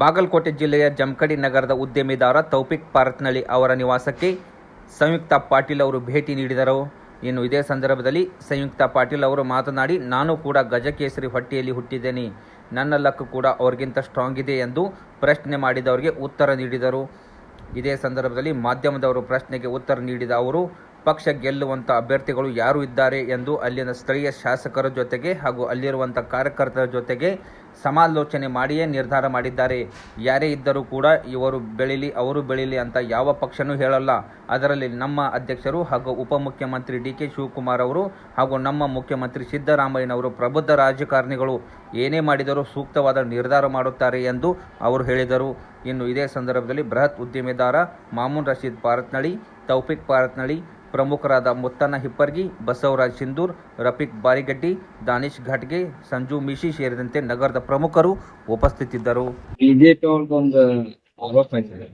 ಬಾಗಲಕೋಟೆ ಜಿಲ್ಲೆಯ ಜಮಖಡಿ ನಗರದ ಉದ್ಯಮಿದಾರ ತೌಫಿಕ್ ಪಾರತ್ನಳ್ಳಿ ಅವರ ನಿವಾಸಕ್ಕೆ ಸಂಯುಕ್ತ ಪಾಟೀಲ್ ಅವರು ಭೇಟಿ ನೀಡಿದರು. ಇನ್ನು ಇದೇ ಸಂದರ್ಭದಲ್ಲಿ ಸಂಯುಕ್ತ ಪಾಟೀಲ್ ಅವರು ಮಾತನಾಡಿ, ನಾನು ಕೂಡ ಗಜಕೇಸರಿ ಹೊಟ್ಟೆಯಲ್ಲಿ ಹುಟ್ಟಿದ್ದೇನೆ. ನನ್ನ ಲಕ್ ಕೂಡ ಅವ್ರಿಗಿಂತ ಸ್ಟ್ರಾಂಗ್ ಇದೆ ಎಂದು ಪ್ರಶ್ನೆ ಮಾಡಿದವರಿಗೆ ಉತ್ತರ ನೀಡಿದರು. ಇದೇ ಸಂದರ್ಭದಲ್ಲಿ ಮಾಧ್ಯಮದವರು ಪ್ರಶ್ನೆಗೆ ಉತ್ತರ ನೀಡಿದ ಅವರು ಪಕ್ಷ ಗೆಲ್ಲುವಂಥ ಅಭ್ಯರ್ಥಿಗಳು ಯಾರು ಇದ್ದಾರೆ ಎಂದು ಅಲ್ಲಿನ ಸ್ಥಳೀಯ ಶಾಸಕರ ಜೊತೆಗೆ ಹಾಗೂ ಅಲ್ಲಿರುವಂಥ ಕಾರ್ಯಕರ್ತರ ಜೊತೆಗೆ ಸಮಾಲೋಚನೆ ಮಾಡಿಯೇ ನಿರ್ಧಾರ ಮಾಡಿದ್ದಾರೆ. ಯಾರೇ ಇದ್ದರೂ ಕೂಡ ಇವರು ಬೆಳೀಲಿ, ಅವರು ಬೆಳೀಲಿ ಅಂತ ಯಾವ ಪಕ್ಷನೂ ಹೇಳಲ್ಲ. ಅದರಲ್ಲಿ ನಮ್ಮ ಅಧ್ಯಕ್ಷರು ಹಾಗೂ ಉಪಮುಖ್ಯಮಂತ್ರಿ ಡಿ ಕೆ ಶಿವಕುಮಾರ್ ಅವರು ಹಾಗೂ ನಮ್ಮ ಮುಖ್ಯಮಂತ್ರಿ ಸಿದ್ದರಾಮಯ್ಯನವರು ಪ್ರಬುದ್ಧ ರಾಜಕಾರಣಿಗಳು ಏನೇ ಮಾಡಿದರೂ ಸೂಕ್ತವಾದ ನಿರ್ಧಾರ ಮಾಡುತ್ತಾರೆ ಎಂದು ಅವರು ಹೇಳಿದರು. ಇನ್ನು ಇದೇ ಸಂದರ್ಭದಲ್ಲಿ ಬೃಹತ್ ಉದ್ಯಮಿದಾರ ಮಾಮೂನ್ ರಶೀದ್ ಪಾರತ್ನಳ್ಳಿ, ತೌಫಿಕ್ ಪಾರತ್ನಳ್ಳಿ ಪ್ರಮುಖರಾದ ಮುತ್ತನ ಹಿಪ್ಪರ್ಗಿ ಬಸವರಾಜ್ ಸಿಂಧೂರ್ ರಫೀಕ್ ಬಾರಿಗಡ್ಡಿ ದಾನಿಶ್ ಘಾಟ್ಗೆ ಸಂಜು ಮಿಶಿ ಸೇರಿದಂತೆ ನಗರದ ಪ್ರಮುಖರು ಉಪಸ್ಥಿತಿದ್ದರು. ಬಿಜೆಪಿ ಅವ್ರದ್ದೊಂದು ಆರೋಪ ಇದೆ.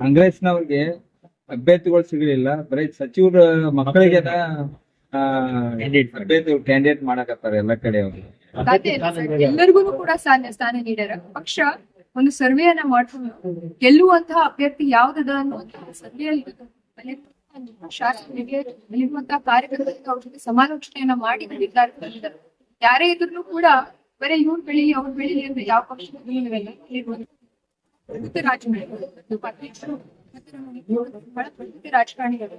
ಕಾಂಗ್ರೆಸ್ನವ್ರಿಗೆ ಅಭ್ಯರ್ಥಿಗಳು ಸಿಗಲಿಲ್ಲ. ಬರೀ ಸಚಿವರ ಮಕ್ಕಳಿಗೆ ಅಭ್ಯರ್ಥಿ ಕ್ಯಾಂಡಿಡೇಟ್ ಮಾಡಕತ್ತಾರೆ ಎಲ್ಲ ಕಡೆ ಅವ್ರು. ಎಲ್ಲರಿಗೂ ಕೂಡ ಸ್ಥಾನ ಸ್ಥಾನ ನೀಡ್ಯಾರ. ಪಕ್ಷ ಒಂದು ಸರ್ವೆಯನ್ನ ಮಾಡ್ಕೊಂಡು ಗೆಲ್ಲುವಂತಹ ಅಭ್ಯರ್ಥಿ ಯಾವ್ದದ ಅನ್ನೋ ಸರ್ವೆಯಲ್ಲಿ ಅಲ್ಲಿ ಶಾಸಕರಿಗೆ ಅಲ್ಲಿರುವಂತಹ ಕಾರ್ಯಕರ್ತರಿಗೆ ಅವ್ರ ಜೊತೆ ಸಮಾಲೋಚನೆಯನ್ನ ಮಾಡಿ ನಿರ್ಧಾರ ಯಾರೇ ಇದ್ರು ಕೂಡ ಬರೀ ಇವ್ರು ಬೆಳಿ ಅವ್ರ ಬೆಳಿಲಿ ಅಂತ ಯಾವ ಪಕ್ಷ ಇರುವಂತ ಪ್ರಬುದ್ಧ ರಾಜಕಾರಣಿಗಳು ಪ್ರಬುದ್ಧ ರಾಜಕಾರಣಿಗಳು.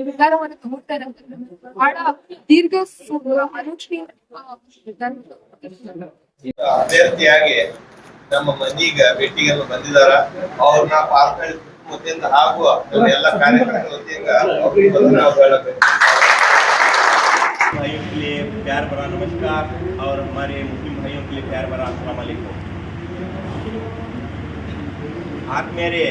ನಿರ್ಧಾರವನ್ನು ತಗೊಳ್ತಾರೆ ಬಹಳ ದೀರ್ಘ. ಅಭ್ಯರ್ಥಿಯಾಗಿ ನಮ್ಮ ಮನೀಗ ಭೇಟಿಗೆ ಬಂದಿದಾರ. ಅವ್ರನ್ನ ಪಾರ್ಕಳಿ ವತಿಯಿಂದ ಹಾಗೂ ನಮ್ಮ ಎಲ್ಲ ಕಾರ್ಯಕರ್ತರ ವತಿಯಿಂದ ಅವ್ರಿಗೆ ಬಂದು ನಾವು ಹೇಳಬೇಕು भाइयों के लिए प्यार भरा नमस्कार और हमारे मुस्लिम भाइयों के लिए प्यार भरा अस्सलाम वालेकुम ಆದ್ಮೇಲೆ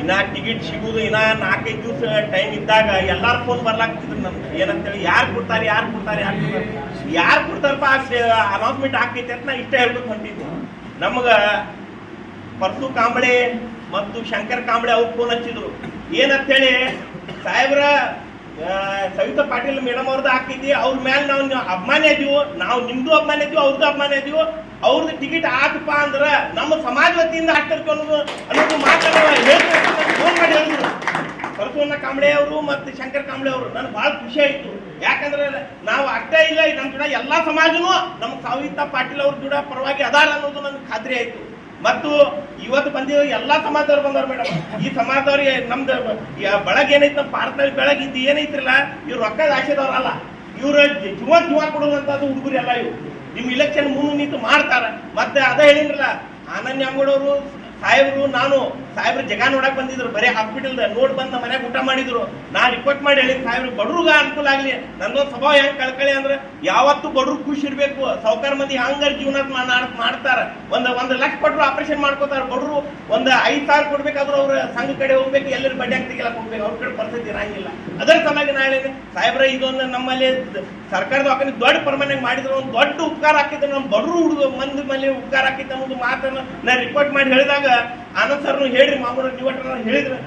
ಇನ್ನ ಟಿಕೆಟ್ ಸಿಗುದು ಇನ್ನ ನಾಲ್ಕೈದು ದಿವಸ ಟೈಮ್ ಇದ್ದಾಗ ಎಲ್ಲಾರು ಫೋನ್ ಬರ್ಲಾಗ್ತಿದ್ರು ನಮ್ಗೆ ಏನಂತೇಳಿ ಯಾರು ಕೊಡ್ತಾರೆ ಯಾರು ಕೊಡ್ತಾರೆ ಯಾರು ಕೊಡ್ತಾರೆ ಯಾರು ಕೊಡ್ತಾರಪ್ಪ ಅನೌನ್ಸ್ಮೆಂಟ್ ಆಗ್ತೈತೆ ಅಂತ ನಾ ಇಷ್ಟ ಹೇಳ್ಬೇಕು ಹೊಂಟಿದ್ದೆ ನಮಗ ಪರ್ಸು ಕಾಂಬಳೆ ಮತ್ತು ಶಂಕರ್ ಕಾಂಬಳೆ ಅವ್ರು ಫೋನ್ ಹಚ್ಚಿದ್ರು. ಏನಂತೇಳಿ ಸಾಹೇಬ್ರ ಆ, ಸವಿತಾ ಪಾಟೀಲ್ ಮೇಡಮ್ ಅವ್ರದ್ದು ಹಾಕಿದ್ವಿ ಅವ್ರ ಮೇಲೆ ನಾವು ಅಭಿಮಾನಿ ಇದೀವು ನಾವು ನಿಮ್ದು ಅಭಿಮಾನಿ ಇದೀವಿ ಅವ್ರದ್ದು ಅಭಿಮಾನಿ ಇದೀವು ಅವ್ರದ್ದು ಟಿಕೆಟ್ ಆತಪ್ಪ ಅಂದ್ರೆ ನಮ್ಮ ಸಮಾಜ ವತಿಯಿಂದ ಹಾಕ್ತಿರ್ಕ ಅನ್ನೋದು ಮಾತನ್ನ ಫೋನ್ ಕಾಂಬಳೆ ಅವರು ಮತ್ತು ಶಂಕರ್ ಕಾಂಬಳೆ ಅವರು. ನನಗೆ ಭಾಳ ಖುಷಿ ಆಯಿತು. ಯಾಕಂದ್ರೆ ನಾವು ಆಗ್ತಾ ಇಲ್ಲ ನಮ್ಮ ಜೋಡ ಎಲ್ಲಾ ಸಮಾಜನೂ ನಮ್ಮ ಸವಿತಾ ಪಾಟೀಲ್ ಅವ್ರ ಜೋಡ ಪರವಾಗಿ ಅದಾರ ಅನ್ನೋದು ನನಗೆ ಖಾತ್ರಿ ಆಯ್ತು. ಮತ್ತು ಇವತ್ತು ಬಂದಿರೋ ಎಲ್ಲಾ ಸಮಾಜದವ್ರು ಬಂದವ್ರು ಮೇಡಮ್, ಈ ಸಮಾಜದವ್ರಿಗೆ ನಮ್ದು ಬೆಳಗ್ಗೆ ಏನೈತಿ ನಮ್ಮ ಭಾರತದಲ್ಲಿ ಬೆಳಗ್ಗೆ ಇದು ಏನೈತ್ರಲ್ಲ, ಇವ್ರು ರೊಕ್ಕದ ಆಶೆದವ್ರಲ್ಲ ಇವ್ರ ಜೀವ ಜೀವ ಕೊಡುವಂತದ್ದು ಹುಡುಗರು ಎಲ್ಲ ಇವು ನಿಮ್ ಇಲೆಕ್ಷನ್ ಮುಂದೆ ನಿಂತು ಮಾಡ್ತಾರ. ಮತ್ತೆ ಅದ ಹೇಳಿದ್ರಲ್ಲ ಆನಂದ್ ಅಂಗಡವರು ಸಾಹೇಬ್ರು, ನಾನು ಸಾಹೇಬ್ರು ಜಗ ನೋಡಕ್ ಬಂದಿದ್ರು, ಬರೀ ಹಾಸ್ಪಿಟಲ್ ನೋಡ್ ಬಂದ ಮನೆಗೆ ಊಟ ಮಾಡಿದ್ರು. ನಾ ರಿಪೋರ್ಟ್ ಮಾಡಿ ಹೇಳಿ ಸಾಹೇಬ್ರು, ಬಡ್ರಿಗ ಅನುಕೂಲ ಆಗ್ಲಿ. ನಂದೊಂದು ಸ್ವಭಾವ ಹೆಂಗ್ ಕಳ್ಕಳಿ ಅಂದ್ರೆ, ಯಾವತ್ತು ಬಡ್ರು ಖುಷಿ ಇರ್ಬೇಕು. ಸಾವುಕಾರ ಮಂದಿ ಹಂಗಾರ ಜೀವನ ಮಾಡ್ತಾರ. ಒಂದ್ ಒಂದ್ ಲಕ್ಷ ಕೊಟ್ರು ಆಪರೇಷನ್ ಮಾಡ್ಕೋತಾರ. ಬಡ್ರು ಒಂದ್ ಐದ್ ಸಾವಿರ ಕೊಡ್ಬೇಕಾದ್ರೂ ಅವ್ರ ಸಂಘ ಕಡೆ ಹೋಗ್ಬೇಕು, ಎಲ್ಲರೂ ಬಡ್ಡಿ ತೆಗಿಲ್ಲ ಹೋಗ್ಬೇಕು. ಅವ್ರ ಕಡೆ ಪರಿಸ್ಥಿತಿ ಇರಂಗಿಲ್ಲ. ಅದರ ಸಲುವಾಗಿ ನಾ ಹೇಳಿದೆ, ಸಾಹೇಬ್ರ ಇದೊಂದು ನಮ್ಮಲ್ಲಿ ಸರ್ಕಾರದ ಹಾಕಿ ದೊಡ್ಡ ಪ್ರಮಾಣ ಮಾಡಿದ್ರು, ಒಂದು ದೊಡ್ಡ ಉಪಕಾರ ಹಾಕಿದ್ರು, ನಮ್ಮ ಬಡ್ರು ಹುಡುಗ ಮಂದಿ ಮೇಲೆ ಉಪಕಾರ ಹಾಕಿದ್ದ ಒಂದು ಮಾತನ್ನು ನಾ ರಿಪೋರ್ಟ್ ಮಾಡಿ ಹೇಳಿದಾಗ ಆನಂದ್ ಸರ್ನು ಹೇಳ್ರಿ ಮಾಮೂಲು ನೀವು ಹೇಳಿದ್ರು.